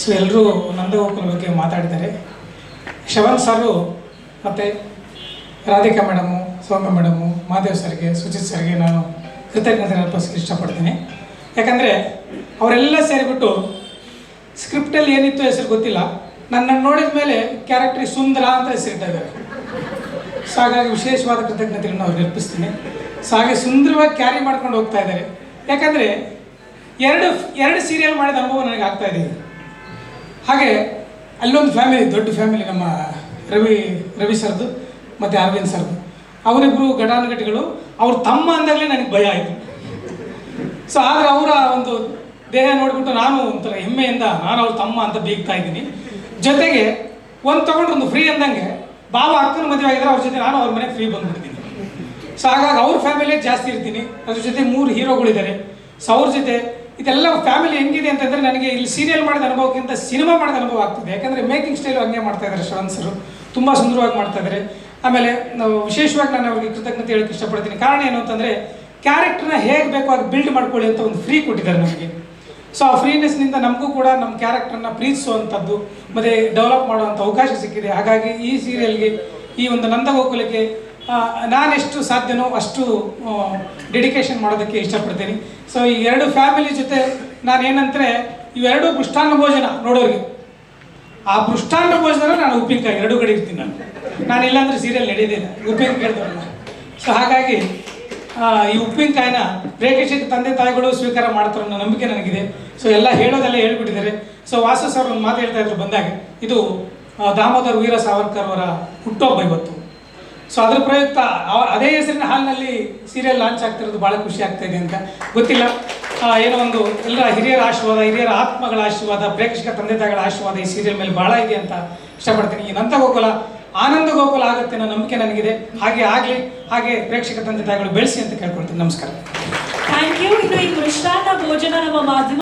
So ಎಲ್ಲರೂ ನಂದಗೋಕುಲ ಬಗ್ಗೆ ಮಾತಾಡಿದ್ದಾರೆ. ಶವನ್ ಸರು ಮತ್ತು ರಾಧಿಕಾ ಮೇಡಮು, ಸೌಮ್ಯ ಮೇಡಮು, ಮಾದೇವ್ ಸರ್ಗೆ, ಸುಜಿತ್ ಸರ್ಗೆ ನಾನು ಕೃತಜ್ಞತೆ ಅರ್ಪಿಸೋಕ್ಕೆ ಇಷ್ಟಪಡ್ತೀನಿ. ಯಾಕಂದರೆ ಅವರೆಲ್ಲ ಸೇರಿಬಿಟ್ಟು ಸ್ಕ್ರಿಪ್ಟಲ್ಲಿ ಏನಿತ್ತು ಹೆಸರು ಗೊತ್ತಿಲ್ಲ. ನನ್ನನ್ನು ನೋಡಿದ ಮೇಲೆ ಕ್ಯಾರೆಕ್ಟ್ರಿಗೆ ಸುಂದರ ಅಂತ ಹೆಸರಿಟ್ಟಿದ್ದಾರೆ ಸೊ ಹಾಗಾಗಿ ವಿಶೇಷವಾದ ಕೃತಜ್ಞತೆಗಳನ್ನು ಅವ್ರಿಗೆ ಅರ್ಪಿಸ್ತೀನಿ. ಸೊ ಹಾಗೆ ಸುಂದರವಾಗಿ ಕ್ಯಾರಿ ಮಾಡ್ಕೊಂಡು ಹೋಗ್ತಾ ಇದ್ದಾರೆ. ಯಾಕಂದರೆ ಎರಡು ಎರಡು ಸೀರಿಯಲ್ ಮಾಡಿದ ಅನುಭವ ನನಗೆ ಆಗ್ತಾ ಇದೆ. ಹಾಗೆ ಅಲ್ಲೊಂದು ಫ್ಯಾಮಿಲಿ ದೊಡ್ಡ ಫ್ಯಾಮಿಲಿ ನಮ್ಮ ರವಿ ರವಿ ಸರ್ದು ಮತ್ತು ಅರವಿಂದ್ ಸರ್ದು. ಅವರಿಬ್ಬರು ಘಟಾನುಘಟಿಗಳು ಅವ್ರ ತಮ್ಮ ಅಂದಾಗಲೇ ನನಗೆ ಭಯ ಆಯಿತು. ಸೊ ಆದರೆ ಅವರ ಒಂದು ದೇಹ ನೋಡಿಬಿಟ್ಟು ನಾನು ಒಂಥರ ಹೆಮ್ಮೆಯಿಂದ ನಾನು ಅವ್ರ ತಮ್ಮ ಅಂತ ಬೀಗ್ತಾ ಇದ್ದೀನಿ. ಜೊತೆಗೆ ಒಂದು ತಗೊಂಡ್ರೆ ಒಂದು ಫ್ರೀ ಅಂದಂಗೆ ಬಾಬು ಅಕ್ಕನ ಮದುವೆ ಆಗಿದ್ರೆ ಅವ್ರ ಜೊತೆ ನಾನು ಅವ್ರ ಮನೆಗೆ ಫ್ರೀ ಬಂದ್ಬಿಡ್ತೀನಿ. ಸೊ ಹಾಗಾಗಿ ಅವ್ರ ಫ್ಯಾಮಿಲಿಯೇ ಜಾಸ್ತಿ ಇರ್ತೀನಿ. ಅದ್ರ ಜೊತೆ ಮೂರು ಹೀರೋಗಳಿದ್ದಾರೆ ಸೊ ಅವ್ರ ಜೊತೆ ಇದೆಲ್ಲ ಫ್ಯಾಮಿಲಿ ಹೆಂಗಿದೆ ಅಂತಂದರೆ ನನಗೆ ಇಲ್ಲಿ ಸೀರಿಯಲ್ ಮಾಡಿದ ಅನುಭವಕ್ಕಿಂತ ಸಿನಿಮಾ ಮಾಡಿದ ಅನುಭವ ಆಗ್ತಿದೆ. ಯಾಕಂದರೆ ಮೇಕಿಂಗ್ ಸ್ಟೈಲು ಹಂಗೆ ಮಾಡ್ತಾ ಇದ್ದಾರೆ ಶ್ರವಣ್ ತುಂಬಾ ಸುಂದರವಾಗಿ ಮಾಡ್ತಾ ಇದ್ದಾರೆ. ಆಮೇಲೆ ನಾವು ವಿಶೇಷವಾಗಿ ನಾನು ಅವ್ರಿಗೆ ಕೃತಜ್ಞತೆ ಹೇಳಕ್ಕೆ ಇಷ್ಟಪಡ್ತೀನಿ. ಕಾರಣ ಏನು ಅಂತಂದರೆ ಕ್ಯಾರೆಕ್ಟರ್ನ ಹೇಗೆ ಬೇಕು ಹಾಗೆ ಬಿಲ್ಡ್ ಮಾಡ್ಕೊಳ್ಳಿ ಅಂತ ಒಂದು ಫ್ರೀ ಕೊಟ್ಟಿದ್ದಾರೆ ನಮಗೆ. ಸೊ ಆ ಫ್ರೀನೆಸ್ನಿಂದ ನಮಗೂ ಕೂಡ ನಮ್ಮ ಕ್ಯಾರೆಕ್ಟರ್ನ ಪ್ರೀತಿಸುವಂಥದ್ದು ಮತ್ತೆ ಡೆವಲಪ್ ಮಾಡುವಂಥ ಅವಕಾಶ ಸಿಕ್ಕಿದೆ. ಹಾಗಾಗಿ ಈ ಸೀರಿಯಲ್ಗೆ ಈ ಒಂದು ನಂದಗೋಕುಲಕ್ಕೆ ನಾನೆಷ್ಟು ಸಾಧ್ಯನೋ ಅಷ್ಟು ಡೆಡಿಕೇಶನ್ ಮಾಡೋದಕ್ಕೆ ಇಷ್ಟಪಡ್ತೀನಿ. ಸೊ ಈ ಎರಡು ಫ್ಯಾಮಿಲಿ ಜೊತೆ ನಾನು ಏನಂದರೆ ಇವೆರಡು ಪೃಷ್ಠಾನ್ನ ಭೋಜನ ನೋಡೋರಿಗೆ. ಆ ಪೃಷ್ಠಾನ್ನ ಭೋಜನ ನಾನು ಉಪ್ಪಿನಕಾಯಿ, ಎರಡು ಕಡೆ ಇರ್ತೀನಿ ನಾನು. ನಾನು ಇಲ್ಲಾಂದ್ರೆ ಸೀರಿಯಲ್ ನಡೆಯೋದಿಲ್ಲ ಉಪ್ಪಿನಕಾಯಿ ಕೇಳ್ದವಲ್ಲ ಸೊ ಹಾಗಾಗಿ ಈ ಉಪ್ಪಿನಕಾಯಿನ ರೇಖೇಶಕ್ಕೆ ತಂದೆ ತಾಯಿಗಳು ಸ್ವೀಕಾರ ಮಾಡ್ತಾರೆ ಅನ್ನೋ ನಂಬಿಕೆ ನನಗಿದೆ. ಸೊ ಎಲ್ಲ ಹೇಳೋದೆಲ್ಲ ಹೇಳ್ಬಿಟ್ಟಿದ್ದಾರೆ. ಸೊ ವಾಸು ಸರ್ ಒಂದು ಮಾತು ಹೇಳ್ತಾ ಇದ್ರು ಬಂದಾಗ. ಇದು ದಾಮೋದರ್ ವೀರ ಸಾವರ್ಕರ್ ಅವರ ಹುಟ್ಟೋಬ್ಬ ಇವತ್ತು. ಸೊ ಅದ್ರ ಪ್ರಯುಕ್ತ ಅದೇ ಹೆಸರಿನ ಹಾಲ್ನಲ್ಲಿ ಸೀರಿಯಲ್ ಲಾಂಚ್ ಆಗ್ತಿರೋದು ಭಾಳ ಖುಷಿ ಆಗ್ತಾ ಇದೆ ಅಂತ. ಗೊತ್ತಿಲ್ಲ. ಏನೋ ಒಂದು ಎಲ್ಲ ಹಿರಿಯರ ಆಶೀರ್ವಾದ, ಹಿರಿಯರ ಆತ್ಮಗಳ ಆಶೀರ್ವಾದ, ಪ್ರೇಕ್ಷಕ ತಂದೆ ತಾಯಿಗಳ ಆಶೀರ್ವಾದ ಈ ಸೀರಿಯಲ್ ಮೇಲೆ ಭಾಳ ಇದೆ ಅಂತ ಇಷ್ಟಪಡ್ತೀನಿ. ಈ ನಂತ ಗೋಕುಲ, ಆನಂದ ಗೋಕುಲ ಆಗುತ್ತೆ ಅನ್ನೋ ನಂಬಿಕೆ ನನಗಿದೆ. ಹಾಗೆ ಆಗಲಿ, ಹಾಗೆ ಪ್ರೇಕ್ಷಕ ತಂದೆ ತಾಯಿಗಳು ಬೆಳೆಸಿ ಅಂತ ಕೇಳ್ಕೊಳ್ತೀನಿ. ನಮಸ್ಕಾರ. ಥ್ಯಾಂಕ್ ಯು ಇನ್ನು ಈ ಭೋಜನ ನಮ್ಮ ಮಾಧ್ಯಮ